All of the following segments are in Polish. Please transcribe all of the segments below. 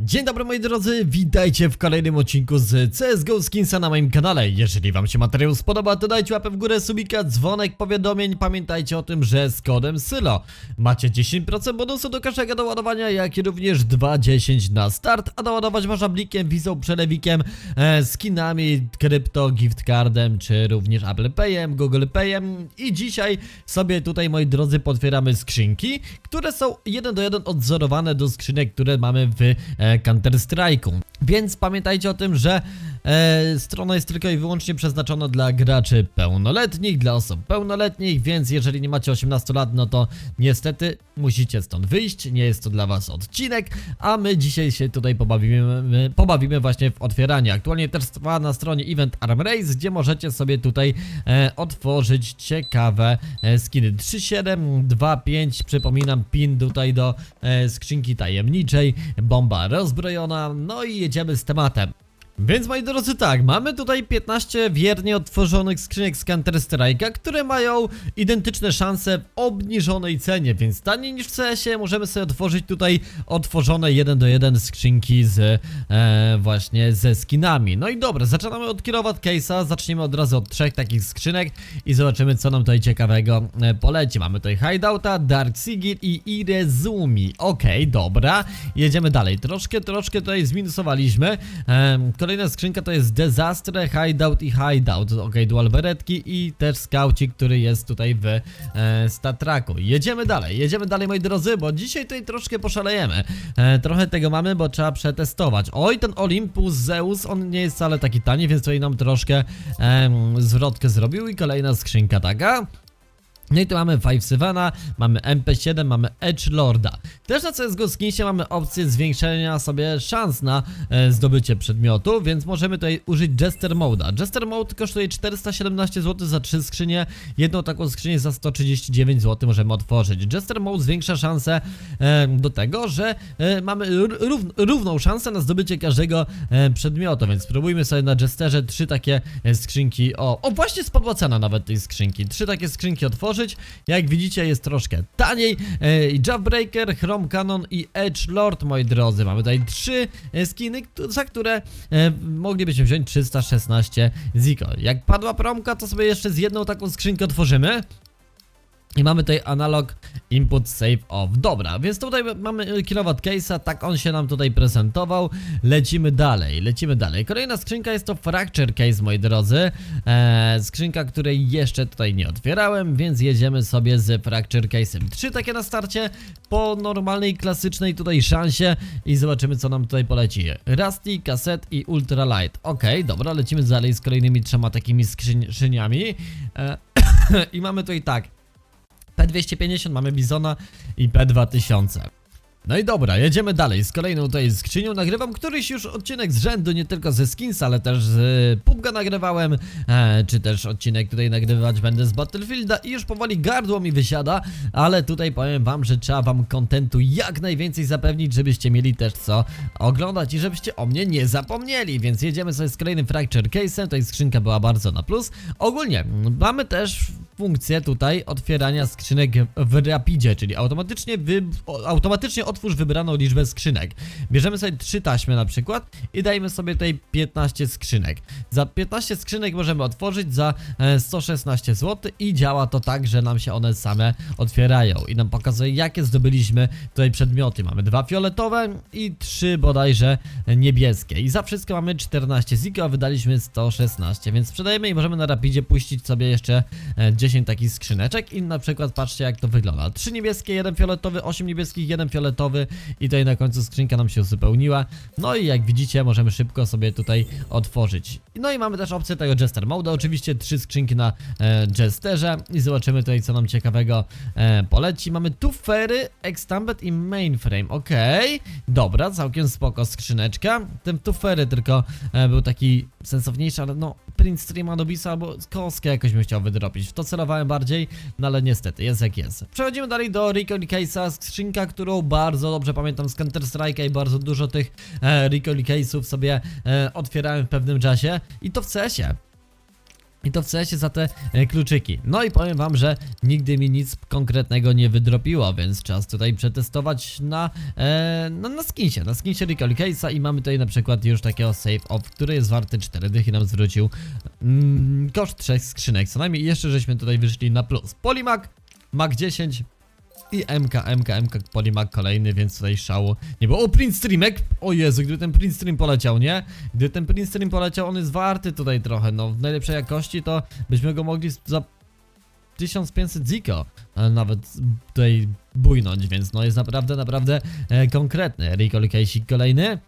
Dzień dobry moi drodzy, witajcie w kolejnym odcinku z CSGO Skinsa na moim kanale. Jeżeli wam się materiał spodoba, to dajcie łapę w górę, subika, dzwonek, powiadomień. Pamiętajcie o tym, że z kodem SYLO macie 10% bonusu do każdego doładowania, jak i również 2,10 na start, a doładować można blikiem, wizą, przelewikiem, e, skinami, krypto, gift cardem, czy również Apple Payem, Google Payem. I dzisiaj sobie tutaj moi drodzy potwieramy skrzynki, które są jeden do jeden odzorowane do skrzynek, które mamy w e, Counter Strike'u. Więc pamiętajcie o tym, że e, strona jest tylko i wyłącznie przeznaczona dla graczy pełnoletnich, dla osób pełnoletnich, więc jeżeli nie macie 18 lat, no to niestety musicie stąd wyjść, nie jest to dla was odcinek, a my dzisiaj się tutaj pobawimy, my pobawimy właśnie w otwieranie. Aktualnie też trwa na stronie Event Arm Race, gdzie możecie sobie tutaj e, otworzyć ciekawe e, skiny 3725, przypominam pin tutaj do e, skrzynki tajemniczej, bomba rozbrojona, no i jedziemy z tematem. Więc moi drodzy tak, mamy tutaj 15 wiernie otworzonych skrzynek z Counter Strike'a, które mają identyczne szanse w obniżonej cenie, więc taniej niż w CS-ie możemy sobie otworzyć tutaj otworzone 1 do 1 skrzynki z e, właśnie ze skinami. No i dobra, zaczynamy od kierować case'a, zaczniemy od razu od trzech takich skrzynek i zobaczymy co nam tutaj ciekawego e, poleci. Mamy tutaj Hideouta, Dark Sigil i Irezumi. Okej, dobra, jedziemy dalej. Troszkę, troszkę tutaj zminusowaliśmy. Em, Kolejna skrzynka to jest Desastre, Hideout i Hideout. Ok, dual beretki i też skaucik, który jest tutaj w e, statraku. Jedziemy dalej, jedziemy dalej moi drodzy, bo dzisiaj tutaj troszkę poszalejemy. E, trochę tego mamy, bo trzeba przetestować. Oj, ten Olympus Zeus, on nie jest wcale taki tani, więc tutaj nam troszkę em, zwrotkę zrobił i kolejna skrzynka taka. No i tu mamy Five Sevena, mamy MP7, mamy Edge Lorda. Też na CSGO Skinsie mamy opcję zwiększenia sobie szans na e, zdobycie przedmiotu, więc możemy tutaj użyć Jester Mode'a. Jester Mode kosztuje 417 zł za 3 skrzynie, jedną taką skrzynię za 139 zł możemy otworzyć. Jester Mode zwiększa szansę e, do tego, że e, mamy rów, równą szansę na zdobycie każdego e, przedmiotu, więc spróbujmy sobie na Jesterze trzy takie e, skrzynki. O, o właśnie spadła cena nawet tej skrzynki. Trzy takie skrzynki otworzyć. Jak widzicie jest troszkę taniej. E, i Javbreaker, Chrome Cannon i Edge Lord, moi drodzy. Mamy tutaj trzy e, skiny, za które e, moglibyśmy wziąć 316 ziko. Jak padła promka, to sobie jeszcze z jedną taką skrzynkę otworzymy. I mamy tutaj analog input save off. Dobra, więc tutaj mamy kilowatt case'a, tak on się nam tutaj prezentował. Lecimy dalej, lecimy dalej. Kolejna skrzynka jest to fracture case, moi drodzy. Eee, skrzynka, której jeszcze tutaj nie otwierałem, więc jedziemy sobie z fracture case'em. Trzy takie na starcie po normalnej, klasycznej tutaj szansie i zobaczymy co nam tutaj poleci. Rusty, kaset i ultralight. Okej, dobra, lecimy dalej z kolejnymi trzema takimi skrzyniami. Eee, I mamy tutaj tak. P250, mamy Bizona i P2000. No i dobra, jedziemy dalej z kolejną tutaj skrzynią. Nagrywam któryś już odcinek z rzędu, nie tylko ze Skinsa, ale też z PUBG'a nagrywałem, e, czy też odcinek tutaj nagrywać będę z Battlefielda i już powoli gardło mi wysiada, ale tutaj powiem wam, że trzeba wam kontentu jak najwięcej zapewnić, żebyście mieli też co oglądać i żebyście o mnie nie zapomnieli, więc jedziemy sobie z kolejnym Fracture Case'em, tutaj skrzynka była bardzo na plus. Ogólnie m, mamy też funkcję tutaj otwierania skrzynek w rapidzie, czyli automatycznie, wy, automatycznie otwórz wybraną liczbę skrzynek. Bierzemy sobie trzy taśmy na przykład i dajemy sobie tutaj 15 skrzynek. Za 15 skrzynek możemy otworzyć za e, 116 zł i działa to tak, że nam się one same otwierają i nam pokazuje jakie zdobyliśmy tutaj przedmioty. Mamy dwa fioletowe i trzy bodajże niebieskie i za wszystko mamy 14 ziko, a wydaliśmy 116, więc sprzedajemy i możemy na rapidzie puścić sobie jeszcze e, 10 takich skrzyneczek i na przykład patrzcie jak to wygląda. 3 niebieskie, jeden fioletowy, 8 niebieskich, jeden fioletowy i tutaj na końcu skrzynka nam się uzupełniła. No i jak widzicie możemy szybko sobie tutaj otworzyć. No i mamy też opcję tego Jester Mode, oczywiście trzy skrzynki na e, Jesterze i zobaczymy tutaj co nam ciekawego e, poleci. Mamy tu fery, Extambet i Mainframe, okej, dobra, całkiem spoko skrzyneczka. Ten tu fery tylko e, był taki sensowniejszy, ale no print streama Nobisa albo kostkę jakoś bym chciał wydropić. W to celowałem bardziej, no ale niestety, jest jak jest. Przechodzimy dalej do Recall Case'a, skrzynka, którą bardzo dobrze pamiętam z Counter Strike'a i bardzo dużo tych e, Recall Case'ów sobie e, otwierałem w pewnym czasie i to w CS-ie. I to w CS za te e, kluczyki. No i powiem wam, że nigdy mi nic konkretnego nie wydropiło, więc czas tutaj przetestować na, e, no, na skinsie, na skinsie Recall Case'a i mamy tutaj na przykład już takiego save off, który jest warty 4 dychy nam zwrócił mm, koszt trzech skrzynek, co najmniej I jeszcze żeśmy tutaj wyszli na plus. Polimak, Mac 10 i MK, MK, MK, Polimak kolejny, więc tutaj szału nie było. O, print streamek! O Jezu, gdyby ten print stream poleciał, nie? Gdyby ten print stream poleciał, on jest warty tutaj trochę, no w najlepszej jakości to byśmy go mogli za 1500 ziko nawet tutaj bujnąć, więc no jest naprawdę, naprawdę e, konkretny. Recall Casey kolejny.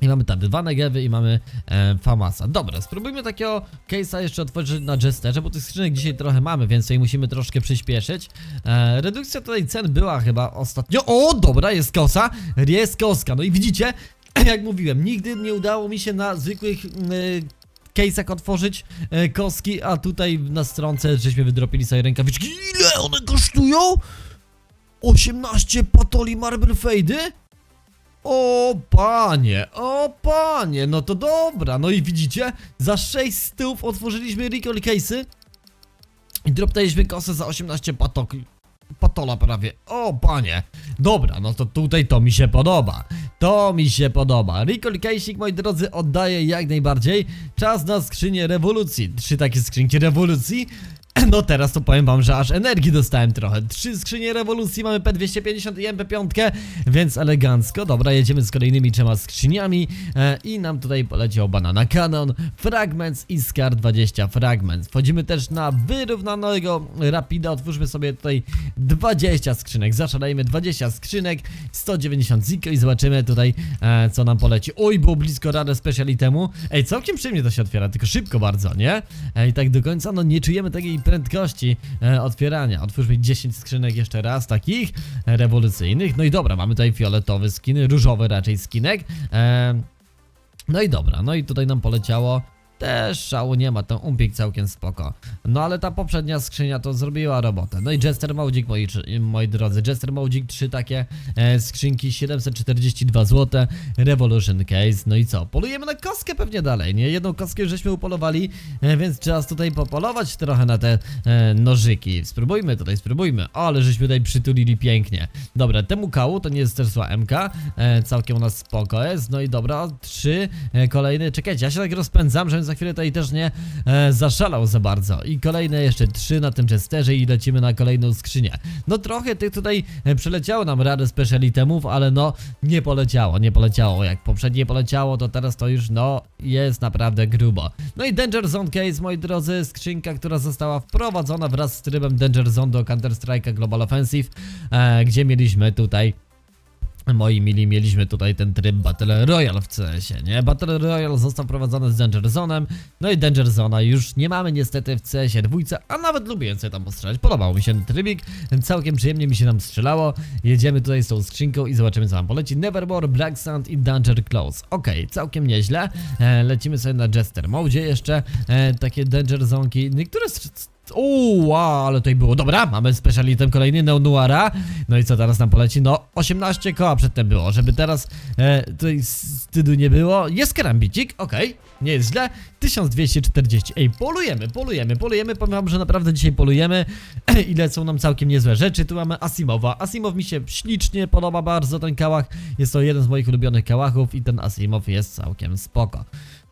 I mamy tam dwa negewy i mamy e, Famasa. Dobra, spróbujmy takiego case'a jeszcze otworzyć na Jesterze, bo tych skrzynek dzisiaj trochę mamy, więc tutaj musimy troszkę przyspieszyć. E, redukcja tutaj cen była chyba ostatnio. O, dobra, jest kosa, jest koska. No i widzicie, jak mówiłem, nigdy nie udało mi się na zwykłych y, case'ach otworzyć e, koski, a tutaj na stronce żeśmy wydropili sobie rękawiczki. Ile one kosztują? 18 patoli Marble Fade? O panie, o panie, no to dobra, no i widzicie, za 6 stów otworzyliśmy recall case'y i dropnęliśmy kosę za 18 patok, patola prawie, o panie, dobra, no to tutaj to mi się podoba, to mi się podoba, recall case'ik moi drodzy oddaję jak najbardziej, czas na skrzynię rewolucji, trzy takie skrzynki rewolucji, no teraz to powiem wam, że aż energii dostałem trochę. Trzy skrzynie rewolucji, mamy P250 i MP5, więc elegancko. Dobra, jedziemy z kolejnymi trzema skrzyniami e, i nam tutaj poleciał Banana Cannon, Fragments i Scar 20 Fragments. Wchodzimy też na wyrównanego Rapida, otwórzmy sobie tutaj 20 skrzynek, zaszalejmy 20 skrzynek, 190 ziko i zobaczymy tutaj e, co nam poleci. Oj, było blisko radę special itemu. Ej, całkiem przyjemnie to się otwiera, tylko szybko bardzo, nie? Ej, tak do końca, no nie czujemy takiej prędkości e, otwierania. Otwórzmy 10 skrzynek jeszcze raz, takich e, rewolucyjnych. No i dobra, mamy tutaj fioletowy skin, różowy raczej skinek. E, no i dobra, no i tutaj nam poleciało. Też szału nie ma, ten umpik całkiem spoko. No ale ta poprzednia skrzynia to zrobiła robotę. No i Jester Maudzik, moi, moi drodzy. Jester Maudzik, trzy takie e, skrzynki, 742 zł, Revolution Case. No i co? Polujemy na kostkę pewnie dalej, nie? Jedną kostkę żeśmy upolowali, e, więc czas tutaj popolować trochę na te e, nożyki. Spróbujmy tutaj, spróbujmy. O, ale żeśmy tutaj przytulili pięknie. Dobra, temu kału to nie jest też zła MK, e, całkiem u nas spoko jest. No i dobra, trzy e, kolejne. Czekajcie, ja się tak rozpędzam, żebym za chwilę tutaj też nie e, zaszalał za bardzo. I kolejne jeszcze trzy na tym Chesterze i lecimy na kolejną skrzynię. No trochę tych tutaj e, przeleciało nam radę special itemów, ale no nie poleciało, nie poleciało. Jak poprzednie poleciało, to teraz to już no jest naprawdę grubo. No i Danger Zone Case, moi drodzy, skrzynka, która została wprowadzona wraz z trybem Danger Zone do Counter Strike'a Global Offensive, e, gdzie mieliśmy tutaj Moi mili, mieliśmy tutaj ten tryb Battle Royale w CS-ie, nie? Battle Royale został wprowadzony z Danger Zone'em, no i Danger Zone'a już nie mamy niestety w CS-ie dwójce, a nawet lubię sobie tam postrzelać, podobał mi się ten trybik, całkiem przyjemnie mi się tam strzelało, jedziemy tutaj z tą skrzynką i zobaczymy co nam poleci, Nevermore, Black Sand i Danger Close, okej, całkiem nieźle, e, lecimy sobie na Jester Mode jeszcze, e, takie Danger Zonki, niektóre wow, ale tutaj było. Dobra, mamy special item kolejny, Neo Noira. No i co teraz nam poleci? No, 18 koła przedtem było, żeby teraz e, tutaj wstydu nie było. Jest kerambicik, okej, nie jest źle. 1240. Ej, polujemy, polujemy, polujemy. Powiem wam, że naprawdę dzisiaj polujemy i lecą nam całkiem niezłe rzeczy. Tu mamy Asimowa. Asimow mi się ślicznie podoba bardzo ten kałach. Jest to jeden z moich ulubionych kałachów i ten Asimow jest całkiem spoko.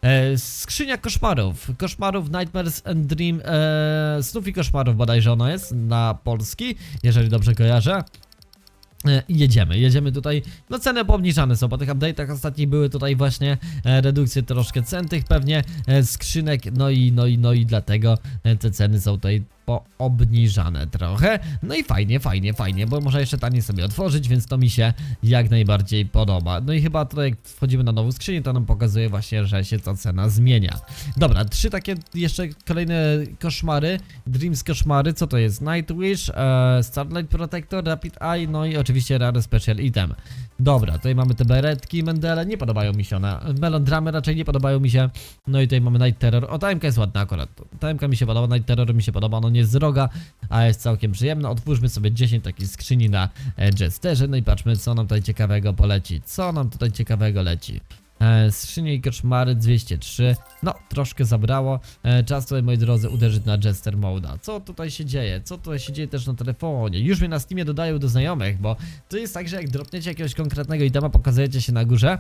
E, skrzynia koszmarów. Koszmarów Nightmares and Dream. E, snów i koszmarów bodajże ono jest na polski, jeżeli dobrze kojarzę. E, Jedziemy, jedziemy tutaj. No ceny poobniżane są, po tych update'ach ostatnich były tutaj właśnie e, redukcje troszkę cen tych pewnie e, skrzynek, no i no i no i dlatego e, te ceny są tutaj poobniżane trochę. No i fajnie, fajnie, fajnie, bo można jeszcze taniej sobie otworzyć, więc to mi się jak najbardziej podoba. No i chyba tutaj jak wchodzimy na nową skrzynię, to nam pokazuje właśnie, że się ta cena zmienia. Dobra, trzy takie jeszcze kolejne koszmary. Dreams koszmary, co to jest? Nightwish, e, Starlight Protector, Rapid Eye, no i oczywiście Rare Special Item. Dobra, tutaj mamy te beretki Mendele, nie podobają mi się one. Melodramy raczej nie podobają mi się. No i tutaj mamy Night Terror. O, ta MK jest ładna akurat. Ta MK mi się podoba, Night Terror mi się podoba, no nie jest droga, a jest całkiem przyjemna. Otwórzmy sobie 10 takich skrzyni na e, Jesterze, no i patrzmy co nam tutaj ciekawego poleci. Co nam tutaj ciekawego leci. E, skrzynie i koszmary 203. No, troszkę zabrało. E, czas tutaj, moi drodzy, uderzyć na Jester Moda. Co tutaj się dzieje? Co tutaj się dzieje też na telefonie? Już mnie na Steamie dodają do znajomych, bo to jest tak, że jak dropniecie jakiegoś konkretnego itema, pokazujecie się na górze.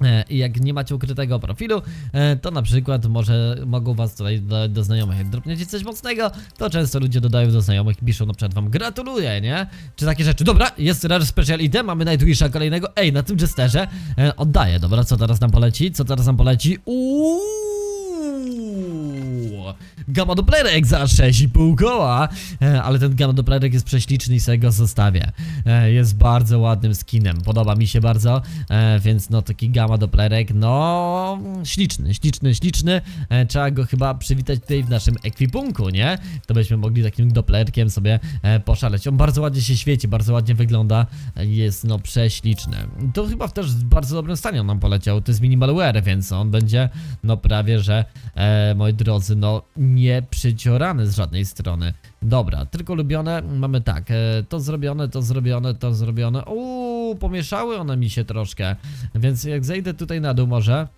E, I jak nie macie ukrytego profilu, e, to na przykład może mogą was tutaj dodać do znajomych. Jak coś mocnego, to często ludzie dodają do znajomych i piszą na przykład wam gratuluję, nie? Czy takie rzeczy. Dobra, jest Rare Special Item, mamy Nightwisha kolejnego. Ej, na tym Jesterze e, oddaję. Dobra, co teraz nam poleci? Co teraz nam poleci? Uuuu! Gamma Dopplerek za 6,5 koła, e, ale ten Gamma Dopplerek jest prześliczny i sobie go zostawię. E, jest bardzo ładnym skinem, podoba mi się bardzo, e, więc no taki Gamma Dopplerek, no śliczny, śliczny, śliczny. Trzeba go chyba przywitać tutaj w naszym ekwipunku, nie? To byśmy mogli takim Dopplerkiem sobie poszaleć. On bardzo ładnie się świeci, bardzo ładnie wygląda, jest no prześliczny. To chyba też w bardzo dobrym stanie on nam poleciał, to jest minimalware, więc on będzie no prawie, że e, moi drodzy, no nie przyciorany z żadnej strony. Dobra, tylko lubione mamy tak, e, to zrobione, to zrobione, to zrobione. Uuu, pomieszały one mi się troszkę, więc jak zejdę tutaj na dół może,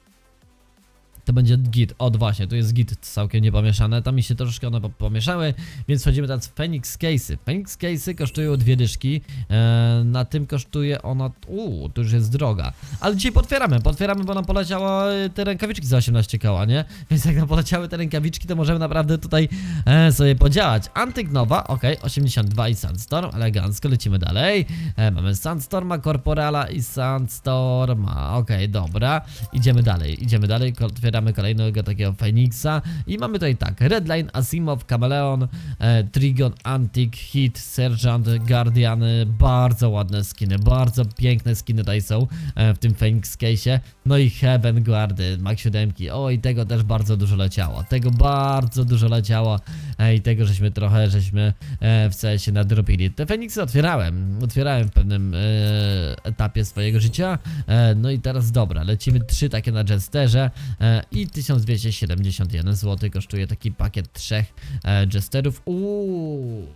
to będzie git. O, właśnie, tu jest git całkiem niepomieszane. Tam mi się troszkę one po- pomieszały, więc wchodzimy teraz w Phoenix Case'y. Phoenix Case'y kosztują dwie dyszki. E, na tym kosztuje ona. Uuu, to już jest droga. Ale dzisiaj potwieramy, potwieramy, bo nam poleciało e, te rękawiczki za 18 koła, nie? Więc jak nam poleciały te rękawiczki, to możemy naprawdę tutaj e, sobie podziałać. Antyk Nowa, ok, 82 i Sandstorm, elegancko, lecimy dalej. E, mamy Sandstorma, Corporala i Sandstorma, ok, dobra. Idziemy dalej, idziemy dalej, ko- otwieramy kolejnego takiego Phoenixa. I mamy tutaj tak, Redline, Asimov, Kameleon, e, Trigon, Antik, Hit, Sergeant, Guardian, e, bardzo ładne skiny, bardzo piękne skiny tutaj są e, w tym Phoenix Case'ie, no i Heaven Guardy, Max 7, oj tego też bardzo dużo leciało, tego bardzo dużo leciało e, i tego żeśmy trochę, żeśmy e, w CS-ie nadrobili. Te Feniksy otwierałem, otwierałem w pewnym e, etapie swojego życia, e, no i teraz dobra, lecimy trzy takie na Jesterze e, i 1271 zł kosztuje taki pakiet trzech e, Jesterów. Uuu.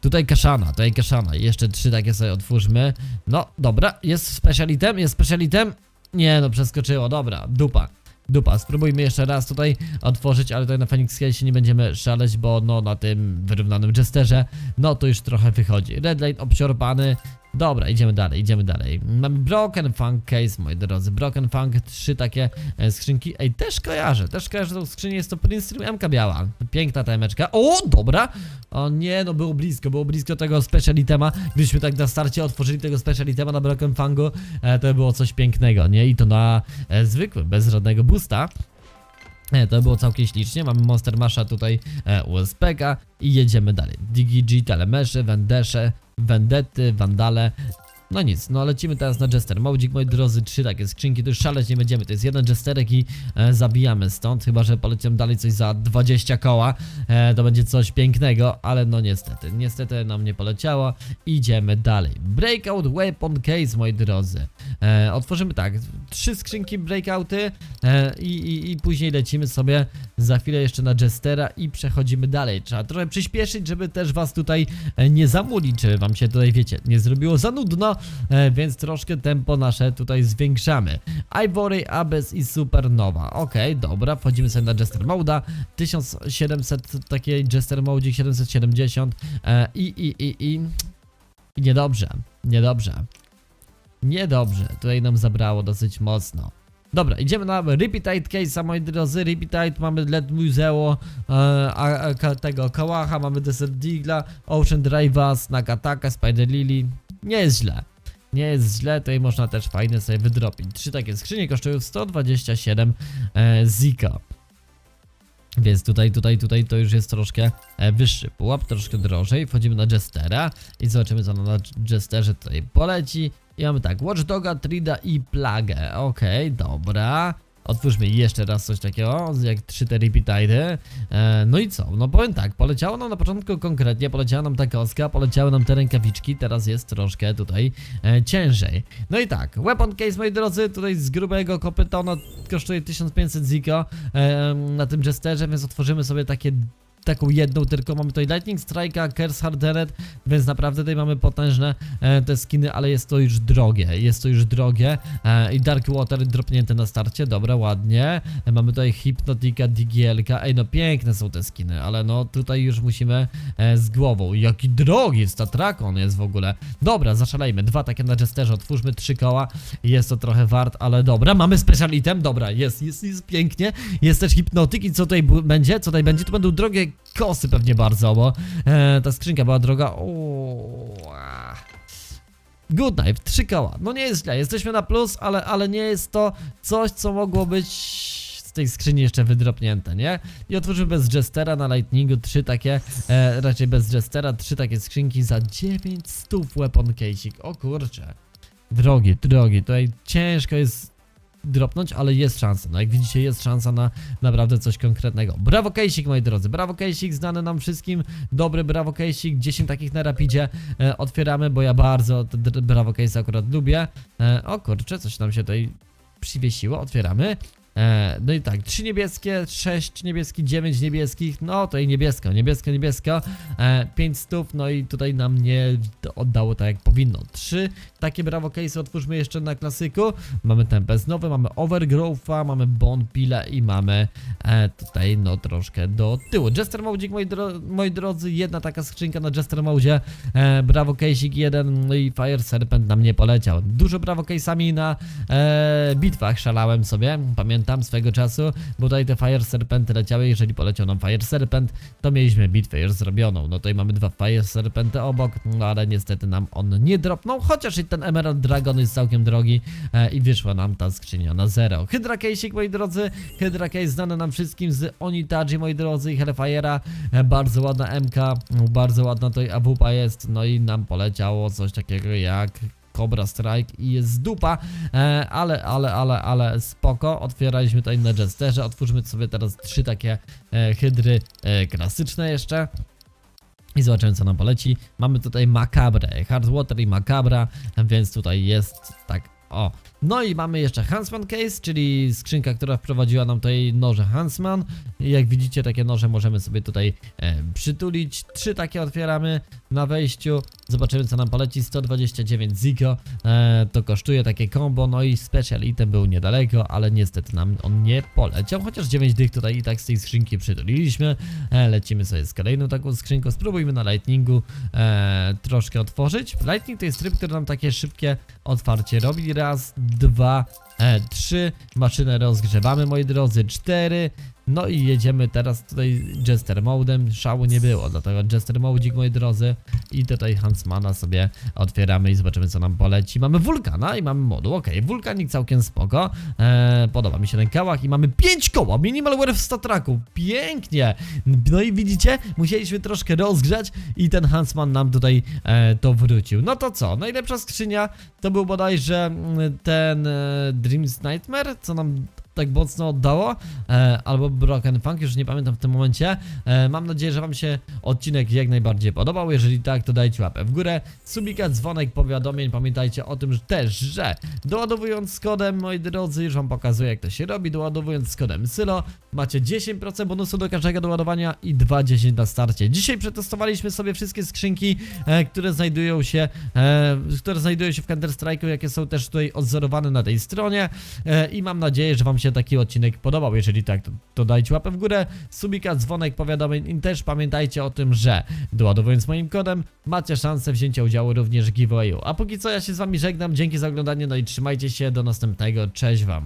Tutaj kaszana, tutaj kaszana. Jeszcze trzy takie sobie otwórzmy. No, dobra, jest specialitem, jest specialitem. Nie, no przeskoczyło, dobra, dupa. Dupa, spróbujmy jeszcze raz tutaj otworzyć, ale tutaj na Phoenix Case nie będziemy szaleć, bo no na tym wyrównanym Jesterze, no to już trochę wychodzi. Redline obsiorbany. Dobra, idziemy dalej, idziemy dalej. Mamy Broken Funk Case, moi drodzy. Broken Funk, trzy takie e, skrzynki. Ej, też kojarzę, też kojarzę tą skrzynię, jest to Prince Stream MK biała. Piękna ta emeczka. O, dobra! O nie, no było blisko, było blisko tego special itema. Gdybyśmy tak na starcie otworzyli tego special itema na Broken Fungu, e, to by było coś pięknego, nie? I to na e, zwykłym, bez żadnego boosta. To było całkiem ślicznie, mamy Monster Masha tutaj e, USPK i jedziemy dalej. DigiG, Telemesze, Vendesze, Vendety, Vandale. No nic, no lecimy teraz na Jester. Modzik, moi drodzy, trzy takie skrzynki, to już szaleć nie będziemy, to jest jeden Jesterek i e, zabijamy stąd, chyba że poleciałem dalej coś za 20 koła, e, to będzie coś pięknego, ale no niestety, niestety nam nie poleciało, idziemy dalej. Breakout Weapon Case, moi drodzy, e, otworzymy tak, trzy skrzynki breakouty e, i, i, i później lecimy sobie za chwilę jeszcze na Jestera i przechodzimy dalej. Trzeba trochę przyspieszyć, żeby też was tutaj e, nie zamulić, żeby wam się tutaj, wiecie, nie zrobiło za nudno, więc troszkę tempo nasze tutaj zwiększamy. Ivory, Abyss i Supernowa. Okej, dobra, wchodzimy sobie na Jester Moda. 1700, takie Jester Mode 770 e, i, i, i, i, niedobrze, niedobrze. Niedobrze, tutaj nam zabrało dosyć mocno. Dobra, idziemy na Repeatite Case, moi drodzy. Repeatite mamy LED Museo, e, a, a, tego Kałacha, mamy Desert Deagla, Ocean Drive'a, Nagataka, Spider Lily. Nie jest źle. Nie jest źle, tutaj można też fajnie sobie wydropić. Trzy takie skrzynie kosztują 127 e, Zika. Więc tutaj, tutaj, tutaj to już jest troszkę e, wyższy pułap, troszkę drożej. Wchodzimy na Jestera i zobaczymy co na Jesterze tutaj poleci. I mamy tak, Watchdoga, Trida i Plagę. Okej, dobra. Otwórzmy jeszcze raz coś takiego, jak 3 te repeatidy. E, no i co? No powiem tak, poleciało nam na początku konkretnie, poleciała nam ta kostka, poleciały nam te rękawiczki, teraz jest troszkę tutaj e, ciężej. No i tak, weapon case moi drodzy, tutaj z grubego kopyta, ono kosztuje 1500 ziko e, na tym jesterze, więc otworzymy sobie takie taką jedną, tylko. Mamy tutaj Lightning Strike'a, Curse Hardened, więc naprawdę tutaj mamy potężne e, te skiny, ale jest to już drogie, jest to już drogie. E, i Dark Water dropnięte na starcie, dobra, ładnie, e, mamy tutaj Hypnotika, Digielka, ej no piękne są te skiny, ale no tutaj już musimy e, z głową, jaki drogi Statrakon jest w ogóle, dobra, zaszalejmy, dwa takie na Jesterze, otwórzmy trzy koła, jest to trochę wart, ale dobra, mamy special item, dobra, jest, jest, jest pięknie, jest też hipnotyk i co tutaj będzie, co tutaj będzie, to będą drogie kosy pewnie bardzo, bo e, ta skrzynka była droga, ah. Good Knife, trzy koła, no nie jest źle, jesteśmy na plus, ale, ale nie jest to coś, co mogło być z tej skrzyni jeszcze wydropnięte, nie? I otworzymy bez Jestera na Lightningu trzy takie, e, raczej bez Jestera, trzy takie skrzynki za 900 weapon case'ik, o kurcze. Drogi, drogi, tutaj ciężko jest dropnąć, ale jest szansa. No jak widzicie, jest szansa na naprawdę coś konkretnego. Brawo Kejsik, moi drodzy. Brawo Kejsik, znany nam wszystkim. Dobry Brawo Kejsik. 10 takich na rapidzie e, otwieramy, bo ja bardzo Brawo Case akurat lubię. E, o kurczę, coś nam się tutaj przywiesiło. Otwieramy. E, no i tak, 3 niebieskie, 6 niebieskich, 9 niebieskich, no to i niebiesko, niebiesko, niebiesko, e, 5 stów, no i tutaj nam nie oddało tak jak powinno. 3 takie brawo case otwórzmy jeszcze na klasyku. Mamy Tempest nowy, mamy Overgrowtha, mamy Bond Pile i mamy e, tutaj no troszkę do tyłu. Jester Mołdzik, moi, dro moi drodzy, jedna taka skrzynka na Jester Mołdzie, e, brawo case'ik jeden, no i Fire Serpent nam nie poleciał. Dużo brawo case'ami na e, bitwach szalałem sobie, pamiętam swego czasu, bo tutaj te Fire Serpenty leciały, jeżeli poleciał nam Fire Serpent, to mieliśmy bitwę już zrobioną. No tutaj mamy dwa Fire Serpenty obok, no ale niestety nam on nie dropnął, chociaż i ten Emerald Dragon jest całkiem drogi e, i wyszła nam ta skrzynia na zero. Hydra Case'ik, moi drodzy, Hydra Case znany nam wszystkim z Onitaji, moi drodzy, i Hellfire'a, e, bardzo ładna MK, bardzo ładna tutaj AWP jest, no i nam poleciało coś takiego jak Cobra Strike i jest dupa, e, ale, ale, ale, ale spoko, otwieraliśmy tutaj na Jesterze, otwórzmy sobie teraz trzy takie e, hydry e, klasyczne jeszcze. I zobaczymy co nam poleci. Mamy tutaj makabrę, hardwater i makabra, więc tutaj jest tak, o. No i mamy jeszcze Huntsman Case, czyli skrzynka, która wprowadziła nam tutaj noże Huntsman. Jak widzicie, takie noże możemy sobie tutaj e, przytulić. Trzy takie otwieramy na wejściu. Zobaczymy co nam poleci. 129 Ziko. E, to kosztuje takie combo. No i special item był niedaleko, ale niestety nam on nie poleciał. Chociaż 9 dych tutaj i tak z tej skrzynki przytuliliśmy. E, lecimy sobie z kolejną taką skrzynką. Spróbujmy na Lightningu e, troszkę otworzyć. Lightning to jest tryb, który nam takie szybkie otwarcie robi. Raz, dwa, e, trzy. Maszynę rozgrzewamy, moi drodzy. Cztery. No i jedziemy teraz tutaj Jester Modem. Szału nie było, dlatego Jester Modzik, moi drodzy. I tutaj Huntsmana sobie otwieramy i zobaczymy, co nam poleci. Mamy wulkana i mamy moduł. Ok, wulkanik całkiem spoko. E, podoba mi się ten kałach i mamy 5 koła. Minimalware w statraku. Pięknie. No i widzicie, musieliśmy troszkę rozgrzać i ten Huntsman nam tutaj e, to wrócił. No to co? Najlepsza skrzynia to był bodajże mm, ten e, Dreams Nightmare, co nam tak mocno oddało, e, albo Broken Funk, już nie pamiętam w tym momencie. E, mam nadzieję, że Wam się odcinek jak najbardziej podobał. Jeżeli tak, to dajcie łapę w górę. Subika, dzwonek, powiadomień. Pamiętajcie o tym że też, że doładowując z kodem, moi drodzy, już Wam pokazuję jak to się robi. Doładowując z kodem Sylo, macie 10% bonusu do każdego doładowania i 2,10 na starcie. Dzisiaj przetestowaliśmy sobie wszystkie skrzynki, e, które znajdują się, e, które znajdują się w Counter Strike'u, jakie są też tutaj odzorowane na tej stronie. E, I mam nadzieję, że Wam się taki odcinek podobał. Jeżeli tak, to, to dajcie łapę w górę, subika, dzwonek, powiadomień i też pamiętajcie o tym, że doładowując moim kodem macie szansę wzięcia udziału również w giveawayu. A póki co ja się z Wami żegnam, dzięki za oglądanie, no i trzymajcie się, do następnego, cześć Wam.